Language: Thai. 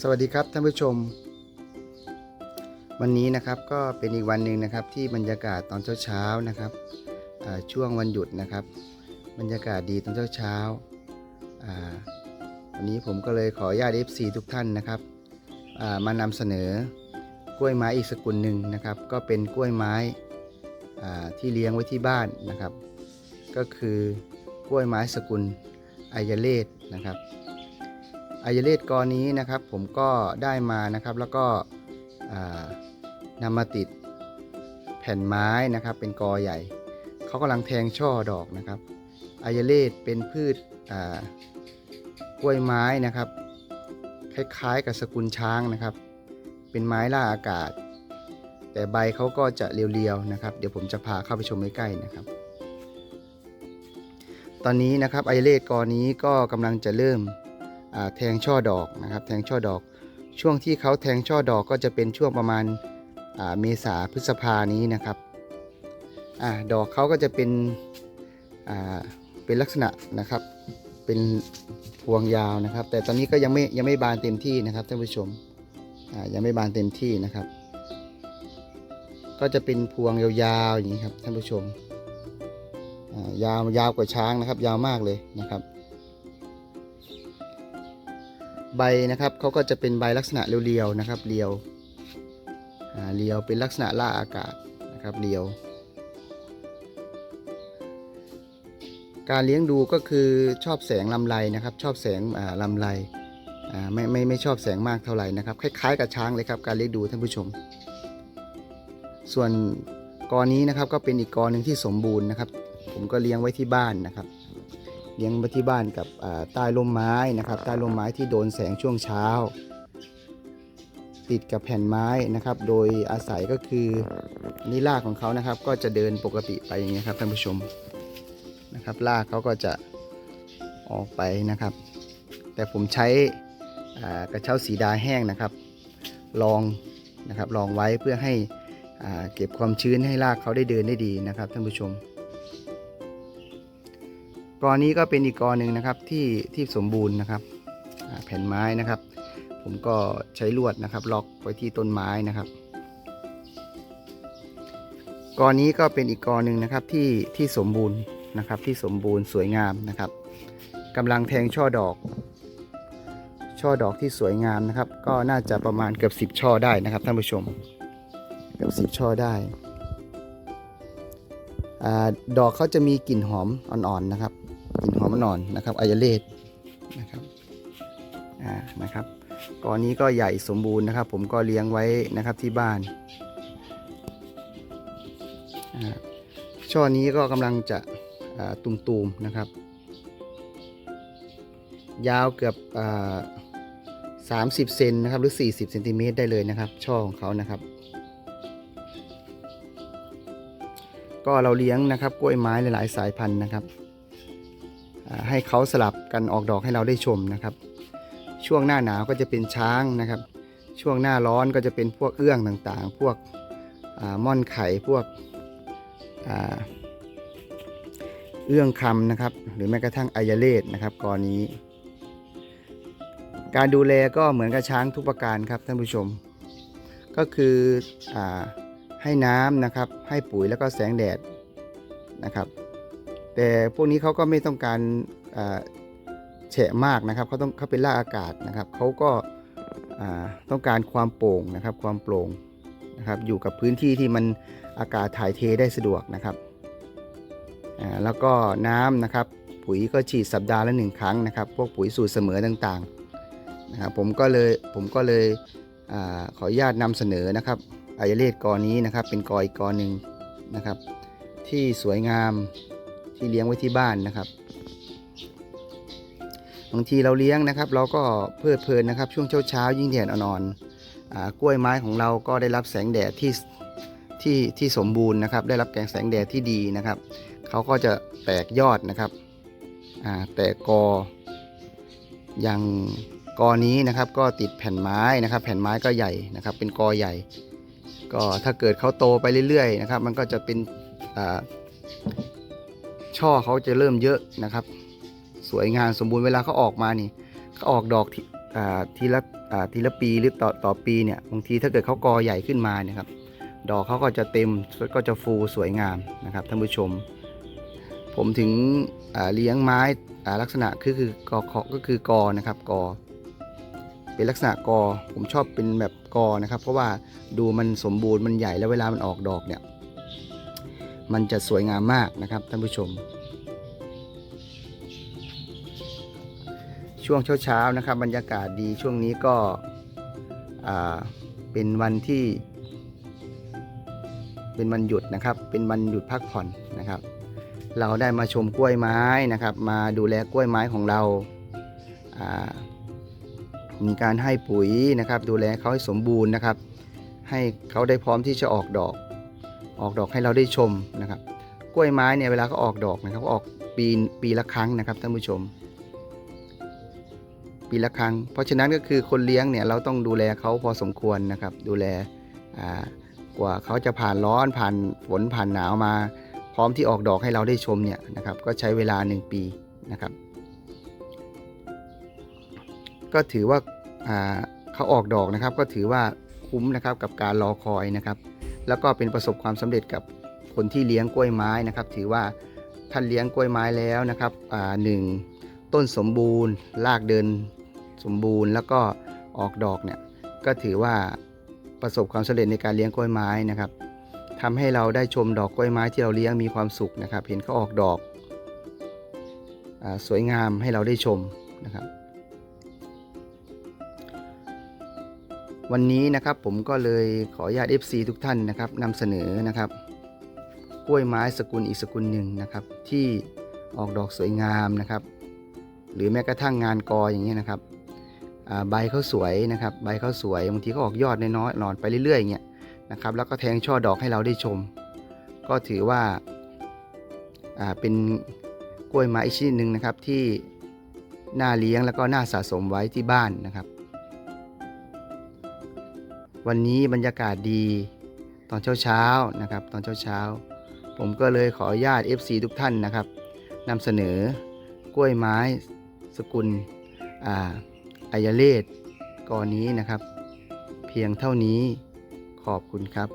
สวัสดีครับท่านผู้ชม วันนี้นะครับก็เป็นอีกวันหนึ่งนะครับที่บรรยากาศตอนเช้าๆนะครับช่วงวันหยุดนะครับ บรรยากาศดีตอนเช้าๆวันนี้ผมก็เลยขออนุญาต FC ทุกท่านนะครับามานำเสนอกล้วยไม้อีกสกุลหนึ่งนะครับ ก็เป็นกล้วยไม้ที่เลี้ยงไว้ที่บ้านนะครับ ก็คือกล้วยไม้สกุลอายเลศนะครับ อายเลศกอนี้นะครับผมก็ได้มานะครับแล้วก็นำมาติดแผ่นไม้นะครับ เป็นกอใหญ่ เขากำลังแทงช่อดอกนะครับอายเลศเป็นพืชกล้วยไม้นะครับ คล้ายๆกับสกุลช้างนะครับ เป็นไม้ล่าอากาศ แต่ใบเขาก็จะเรียวๆนะครับ เดี๋ยวผมจะพาเข้าไปชมใกล้ๆนะครับ ตอนนี้นะครับอายเลศกอนี้ก็กำลังจะเริ่ม แทงช่อดอกนะครับ แทงช่อดอก ช่วงที่เขาแทงช่อดอกก็จะเป็นช่วงประมาณาเมษาพฤษภานี้นะครับอดอกเขาก็จะเป็นเป็นลักษณะนะครับ เป็นพวงยาวนะครับ แต่ตอนนี้ก็ยังไม่ยังไม่บานเต็มที่นะครับท่านผู้ชมยังไม่บานเต็มที่นะครับ ก็จะเป็นพวงยาวๆอย่างนี้ครับท่านผู้ชมยาวยาวกว่าช้างนะครับ ยาวมากเลยนะครับ ใบนะครับเขาก็จะเป็นใบลักษณะเรียวๆนะครับเรียวเรียวเป็นลักษณะล่าอากาศนะครับเรียว การเลี้ยงดูก็คือชอบแสงลำไรนะครับ ชอบแสงลำไรอ่ไม่ไม่ไม่ชอบแสงมากเท่าไหร่นะครับ คล้าย ๆ กับช้างเลยครับการเลี้ยงดูท่านผู้ชม ส่วนกอนี้นะครับก็เป็นอีกกอหนึ่งที่สมบูรณ์นะครับ ผมก็เลี้ยงไว้ที่บ้านนะครับ เลี้ยงไว้ที่บ้านกับอ่าใต้ร่มไม้นะครับ ใต้ร่มไม้ที่โดนแสงช่วงเช้า ติดกับแผ่นไม้นะครับ โดยอาศัยก็คืออันนี่รากของเขานะครับ ก็จะเดินปกติไปอย่างนี้ยครับท่านผู้ชมนะครับรากเขาก็จะออกไปนะครับ แต่ผมใช้อ่ากระเช้าสีดาแห้งนะครับรองนะครับรองไว้เพื่อให้อ่าเก็บความชื้นให้รากเขาได้เดินได้ดีนะครับท่านผู้ชม กอนี้ก็เป็นอีกกอหนึ่งนะครับที่ที่สมบูรณ์นะครับแผ่นไม้นะครับ ผมก็ใช้ลวดนะครับ ล็อกไว้ที่ต้นไม้นะครับกอนี้ก็เป็นอีกกอหนึ่งนะครับที่ที่สมบูรณ์นะครับ ที่สมบูรณ์สวยงามนะครับกำลังแทงช่อดอก ช่อดอกที่สวยงามนะครับ ก็น่าจะประมาณเกือบ10ช่อได้นะครับท่านผู้ชม เกือบ10ช่อได้อาดอกเขาจะมีกลิ่นหอมอ่อนๆนะครับ กลิ่นอนนะครับอายเลศนะครับอ่านะครับกอนี้ก็ใหญ่สมบูรณ์นะครับ ผมก็เลี้ยงไว้นะครับที่บ้านอ่าช่อนี้ก็กำลังจะตุมๆนะครับ ยาวเกือบอ่า30เซนนะครับหรือ 40เซนติเมตรได้เลยนะครับ ช่อของเขานะครับ ก็เราเลี้ยงนะครับกล้วยไม้หลายๆสายพันธุ์นะครับ ให้เขาสลับกันออกดอกให้เราได้ชมนะครับ ช่วงหน้าหนาวก็จะเป็นช้างนะครับ ช่วงหน้าร้อนก็จะเป็นพวกเอื้องต่างๆ พวกม่อนไข่พวกเอื้องคำนะครับ หรือแม้กระทั่งอายเลศนะครับกอนี้การดูแลก็เหมือนกับช้างทุกประการครับท่านผู้ชม ก็คืออให้น้ำนะครับ ให้ปุ๋ยแล้วก็แสงแดดนะครับ แต่พวกนี้เขาก็ไม่ต้องการแฉะมากนะครับเขาต้องเขาเป็นล่าอากาศนะครับเขาก็ต้องการความโปร่งนะครับ ความโปร่งนะครับ อยู่กับพื้นที่ที่มันอากาศถ่ายเทได้สะดวกนะครับแล้วก็น้ำนะครับ ปุ๋ยก็ฉีดสัปดาห์ละหนึ่งครั้งนะครับ พวกปุ๋ยสูตรเสมอต่างๆนะครับ ผมก็เลยผมก็เลยอขออนุญาตนำเสนอนะครับอายเลศกอนี้นะครับ เป็นกออีกกอหนึ่งนะครับ ที่สวยงาม ที่เลี้ยงไว้ที่บ้านนะครับบางทีเราเลี้ยงนะครับ เราก็เพลิดเพลินนะครับ ช่วงเช้าเช้ายิ่งแดดอ่อนๆอ่ากล้วยไม้ของเราก็ได้รับแสงแดดที่ที่ที่สมบูรณ์นะครับ ได้รับแสงแสงแดดที่ดีนะครับเขาก็จะแตกยอดนะครับแตกกออย่างกอนี้นะครับ ก็ติดแผ่นไม้นะครับ แผ่นไม้ก็ใหญ่นะครับ เป็นกอใหญ่ ก็ถ้าเกิดเขาโตไปเรื่อยๆนะครับ มันก็จะเป็นอ่า ช่อเขาจะเริ่มเยอะนะครับ สวยงามสมบูรณ์เวลาเขาออกมานี่เขาออกดอกทีทีละทีละปีหรือต่อต่อปีเนี่ยบางทีถ้าเกิดเขากอใหญ่ขึ้นมาเนี่ยครับดอกเขาก็จะเต็มก็จะฟูสวยงามนะครับท่านผู้ชม ผมถึงเลี้ยงไม้ลักษณะคือคือกอก็คือกอนะครับกอเป็นลักษณะกอผมชอบเป็นแบบกอนะครับ เพราะว่าดูมันสมบูรณ์มันใหญ่แล้วเวลามันออกดอกเนี่ย มันจะสวยงามมากนะครับท่านผู้ชม ช่วงเช้าๆนะครับ บรรยากาศดีช่วงนี้ก็เป็นวันที่ เป็นวันหยุดนะครับ เป็นวันหยุดพักผ่อนนะครับ เราได้มาชมกล้วยไม้นะครับ มาดูแลกล้วยไม้ของเราามีการให้ปุ๋ยนะครับ ดูแลเขาให้สมบูรณ์นะครับ ให้เขาได้พร้อมที่จะออกดอก ออกดอกให้เราได้ชมนะครับ กล้วยไม้เนี่ยเวลาเขาออกดอกนะครับออกปีปีละครั้งนะครับท่านผู้ชม ปีละครั้ง เพราะฉะนั้นก็คือคนเลี้ยงเนี่ยเราต้องดูแลเขาพอสมควรนะครับ ดูแลกว่าเขาจะผ่านร้อนผ่านฝนผ่านหนาวมา พร้อมที่ออกดอกให้เราได้ชมเนี่ยนะครับ ก็ใช้เวลา 1 ปีนะครับ ก็ถือว่าเขาออกดอกนะครับ ก็ถือว่าคุ้มนะครับกับการรอคอยนะครับ แล้วก็เป็นประสบความสำเร็จกับคนที่เลี้ยงกล้วยไม้นะครับ ถือว่าท่านเลี้ยงกล้วยไม้แล้วนะครับหนึ่งต้นสมบูรณ์รากเดินสมบูรณ์แล้วก็ออกดอกเนี่ยก็ถือว่าประสบความสำเร็จในการเลี้ยงกล้วยไม้นะครับทำให้เราได้ชมดอกกล้วยไม้ที่เราเลี้ยงมีความสุขนะครับ เห็นเขาออกดอกอสวยงามให้เราได้ชมนะครับ วันนี้นะครับผมก็เลยขออนุญาต FC ทุกท่านนะครับนำเสนอนะครับ กล้วยไม้สกุลอีกสกุลหนึ่งนะครับ ที่ออกดอกสวยงามนะครับ หรือแม้กระทั่งงานกออย่างเงี้ยนะครับใบเขาสวยนะครับ ใบเขาสวยบางทีก็ออกยอดน้อยๆหนอนไปเรื่อยๆอย่างเงี้ยนะครับแล้วก็แทงช่อดอกให้เราได้ชม ก็ถือว่าอ่าเป็นกล้วยไม้อีกชนิดหนึ่งนะครับที่น่าเลี้ยงแล้วก็น่าสะสมไว้ที่บ้านนะครับ วันนี้บรรยากาศดีตอนเช้าๆนะครับ ตอนเช้าๆผมก็เลยขออนุญาต FC ทุกท่านนะครับนำเสนอกล้วยไม้สกุลอ่าอายเลศกอนี้นะครับ เพียงเท่านี้ขอบคุณครับ